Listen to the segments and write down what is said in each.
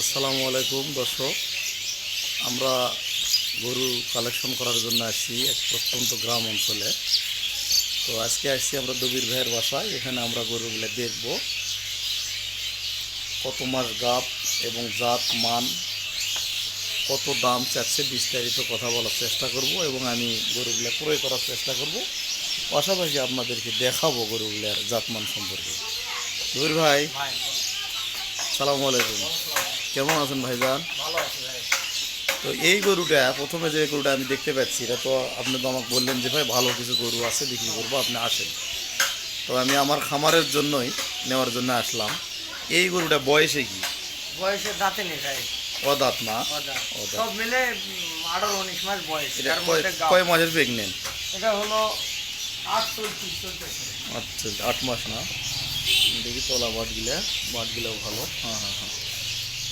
আসসালামু আলাইকুম, দর্শক। আমরা গরু কালেকশন করার জন্য আসছি এক প্রত্যন্ত গ্রাম অঞ্চলে। তো আজকে আসছি আমরা দবির ভাইয়ের বাসায়। এখানে আমরা গরুগুলো দেখব। কত মাস গাপ এবং জাত, মান, কত দাম চাচ্ছে বিস্তারিত কথা বলার চেষ্টা করব এবং আমি গরুগুলো ক্রয় করার চেষ্টা করব। পাশাপাশি আপনাদেরকে দেখাবো গরুগুলার জাতমান সম্পর্কে। দবির ভাই সালামু আলাইকুম। কেমন আছেন ভাইজান? তো এই গরুটা প্রথমে যে গরুটা আমি দেখতে পাচ্ছি এটা তো আপনি তো আমাকে বললেন যে ভাই ভালো কিছু গরু আছে বিক্রি করব আপনি আসেন। তো আমি আমার খামারের জন্যই নেওয়ার জন্য আসলাম। এই গরুটা বয়সে কি? বয়সে দাঁতে নেই ভাই। অদাত না। সব মিলে আঠারো উনিশ মাস বয়স। কয় মাসের প্রেগনেন্ট এটা হলো আট আচ্ছা আট মাস না? দেখি তলা বাটগুলা বাটগুলো ভালো। হ্যাঁ হ্যাঁ হ্যাঁ।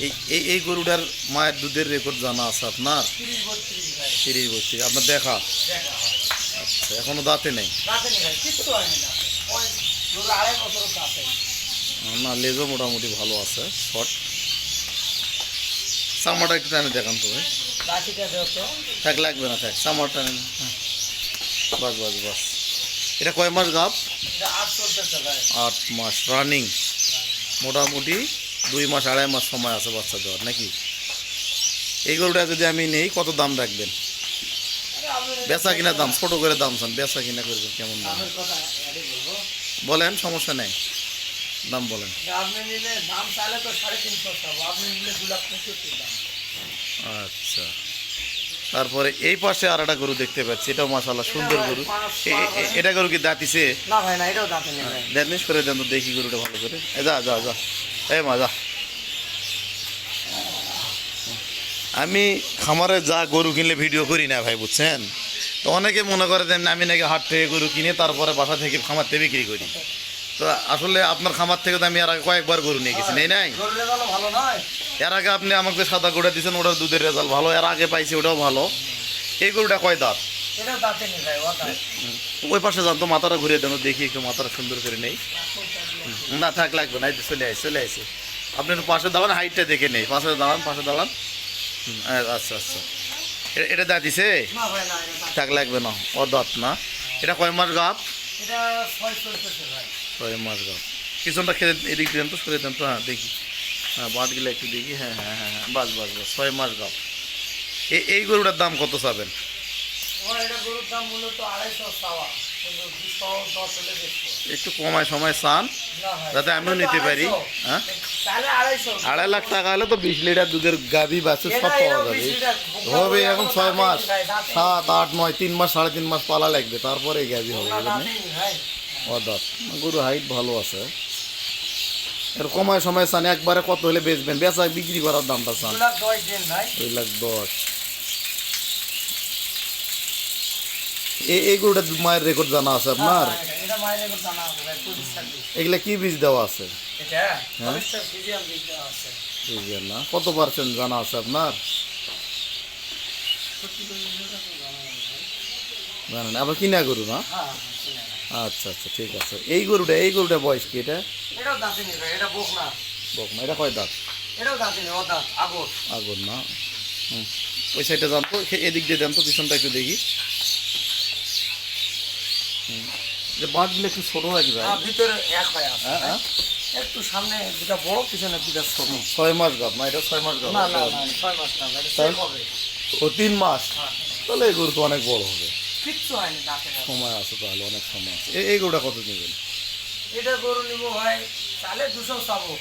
এই এই এই গরুটার মায়ের দুধের রেকর্ড জানা আছে আপনার? তিরিশ বত্রিশ আপনার দেখা? দেখা আচ্ছা এখনও দাঁতে নেই? না লেজও মোটামুটি ভালো আছে শর্ট সামারটা একটু টানে দেখান তো ভাই। থাক লাগবে না থাক সামার টানে। হ্যাঁ বাস বাস বাস। এটা কয় মাস গাপ আট মাস রানিং মোটামুটি দুই মাস আড়াই মাস সময় আছে বাচ্চা দেওয়ার নাকি? এই গরুটা যদি আমি নেই কত দাম রাখবেন? বেচা কিনা দাম ছোট করে দাম চান বেচা কিনা করবেন কেমন দাম? বলেন সমস্যা নেই। দাম বলেন। আচ্ছা। তারপরে এই পাশে আর একটা গরু দেখতে পাচ্ছি এটাও মাসাল্লাহ সুন্দর গরু। এ- এ- এটা গরু কি দাঁতিছে না ভাই না এটাও দাঁতে নেই করে দেন তো দেখি গরুটা ভালো করে। যা যা যা। এই মা যা। আমি খামারে যা গরু কিনলে ভিডিও করি না ভাই বুঝছেন? তো অনেকে মনে করে দেন আমি নাকি হাট থেকে গরু কিনে তারপরে বাসা থেকে খামার থেকে বিক্রি করি। তো আসলে আপনার খামার থেকে তো আমি এর আগে কয়েকবার গরু নিয়ে গেছি নেই নাই? এর আগে আপনি আমাকে সাদা গোড়া দিয়েছেন ওটার দুধের রেজাল্ট ভালো এর আগে পাইছি ওটাও ভালো। এই গরুটা কয় দাঁত? ওই পাশে যান তো মাথাটা ঘুরিয়ে দেন দেখি একটু মাথাটা সুন্দর করে নেই। না থাক লাগবে না এই তো চলে আসি চলে আসে আপনি পাশে দাঁড়ান হাইটটা দেখে নেই পাশে দাঁড়ান পাশে দাঁড়ান। আচ্ছা আচ্ছা। এটা দাঁতে- থাক লাগবে না ও দাঁত না। এটা কয় মাস গাপ এটা গাপ পিছনটা খেলে এদিক দেন তো সরে দেন তো হ্যাঁ দেখি। হ্যাঁ বাঁটগুলো একটু দেখি হ্যাঁ হ্যাঁ হ্যাঁ হ্যাঁ বাস বাস বাস ছয় মাস গাপ এই এই গরুটার দাম কত চাবেন? দেখব একটু কমায় সময় চান যাতে আমিও নিতে পারি হ্যাঁ? আড়াই লাখ টাকা হলে তো বিশ লিটার দুধের গাভি বাছুর সব পাওয়া যাবে। হবে এখন ছয় মাস সাত আট নয় তিন মাস সাড়ে তিন মাস পালা লাগবে তারপরে গাভি হবে অদাত গরু হাইট ভালো আছে। এর কমায় সময় চান একবারে কত হলে বেচবেন? বেচা বিক্রি করার দামটা চান। দুই লাখ দশ এই এই গরুটা মায়ের রেকর্ড জানা আছে আপনার? হ্যাঁ, ছাব্বিশ। এগুলা কি বীজ দেওয়া আছে? না? কত পার্সেন্ট জানা আছে আপনার। জানেন আবার কিনা গরু না? হ্যাঁ। না। আচ্ছা আচ্ছা ঠিক আছে। এই গরুটা এই গরুটা বয়স কি এটা? এটাও ভাই এটা বোক না বকমা এটা কয় দাঁত? এটাও ও দাঁত আগর। আগুন না? হুম। ওই সাইডটা যান তো এদিক দিয়ে দেন তো পিছনটা একটু দেখি। হুম। যে বাঁধগুলো একটু ছোটো নাকি ভাই? হ্যাঁ, ভিতরে এক হয়ে হ্যাঁ হ্যাঁ। একটু সামনে দুটা বড় পিছনে দুটা ছোট। ছয় মাস গাপ না এটা ছয় মাস গাপ না না না ছয় মাস না এটা হবে। ও তিন মাস? হ্যাঁ, তাহলে এই গরু তো অনেক বড় হবে। কিচ্ছু হয়নি দাঁতে নেই। সময় আছে তাহলে অনেক সময় আছে। এই- গরুটা কত নেবেন এটা গরু নিব ভাই তাহলে দুশো চাবো।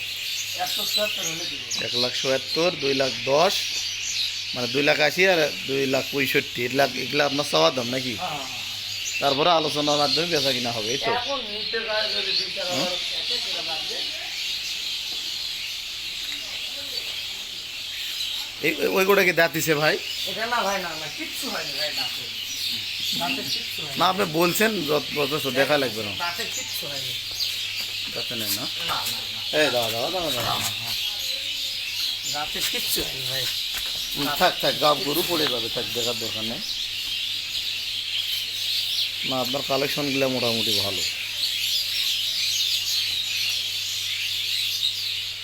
এক লাখ সত্তর দুই লাখ দশ মানে দুই লাখ আশি আর দুই লাখ পঁয়ষট্টি। এগুলা এগুলা আপনার চাওয়ার দাম নাকি? হ্যাঁ তারপরে আলোচনার মাধ্যমে বেচা কিনা হবে এই তো। ওই- গোটা কি দাঁতিছে ভাই? এটা না ভাই না না কিচ্ছু হয়নি ভাই হয়নি না আপনি বলছেন যথেষ্ট দেখা লাগবে না। দাঁতে নেই না? এই দাদা দাদা দাদা দাদা দাঁতে কিচ্ছু ভাই। থাক থাক গাব গরু পড়ে যাবে থাক দেখার দরকার নেই। না আপনার কালেকশনগুলো মোটামুটি ভালো।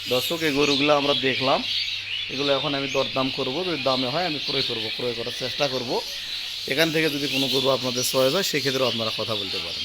দর্শক এই গরুগুলো আমরা দেখলাম। এগুলো এখন আমি দরদাম করব যদি দামে হয় আমি ক্রয় করব। ক্রয় করার চেষ্টা করব। এখান থেকে যদি কোনো গরু আপনাদের চয়েস হয় সেক্ষেত্রেও আপনারা কথা বলতে পারেন।